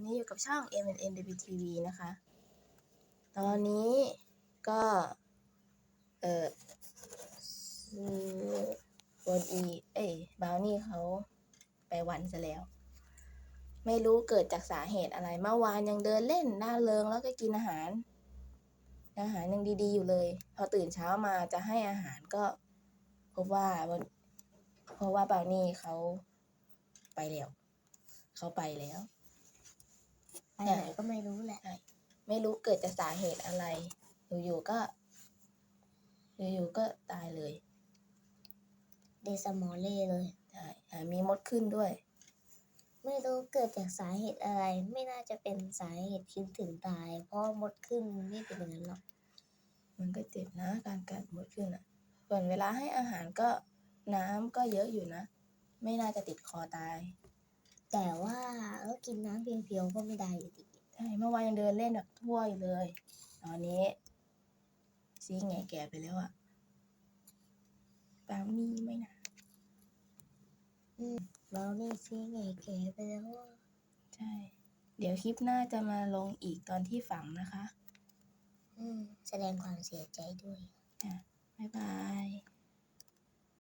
วันนี้อยู่กับช่อง m n n w TV นะคะ ตอนนี้ก็ เออซื้อบนอี เอ้ยบราวนี่เขาไปวันซะแล้ว ไม่รู้เกิดจากสาเหตุอะไร เมื่อวานยังเดินเล่นน่าเริงแล้วก็กินอาหาร อาหารยังดีๆอยู่เลย พอตื่นเช้ามาจะให้อาหารก็พบว่าวันเพราะว่าบราวนี่เขาไปแล้ว เขาไปแล้ว ไปไหนก็ไม่รู้แหละ ไม่รู้เกิดจากสาเหตุอะไร อยู่ๆก็ อยู่ๆก็ตายเลย เดสมอลเล่เลยใช่อ่ามีมดขึ้นด้วย ไม่รู้เกิดจากสาเหตุอะไร ไม่น่าจะเป็นสาเหตุคิดถึงตาย เพราะมดขึ้นไม่เป็นอย่างนั้นหรอก มันก็เจ็บนะ การกัดมดขึ้นอะ ส่วนเวลาให้อาหารก็น้ำก็เยอะอยู่นะ ไม่น่าจะติดคอตาย แต่ว่าเออ กินน้ำเพียวๆก็ไม่ได้อยู่ดีใช่เมื่อวานยังเดินเล่นแบบทั่วอยู่เลย ตอนนี้ซีไงแก่ไปแล้วอะบราวนี่ไม่นะเรานี่ซีไงแก่ไปแล้วอะใช่ เดี๋ยวคลิปหน้าจะมาลงอีกตอนที่ฝังนะคะ อืม แสดงความเสียใจด้วย บ๊ายบาย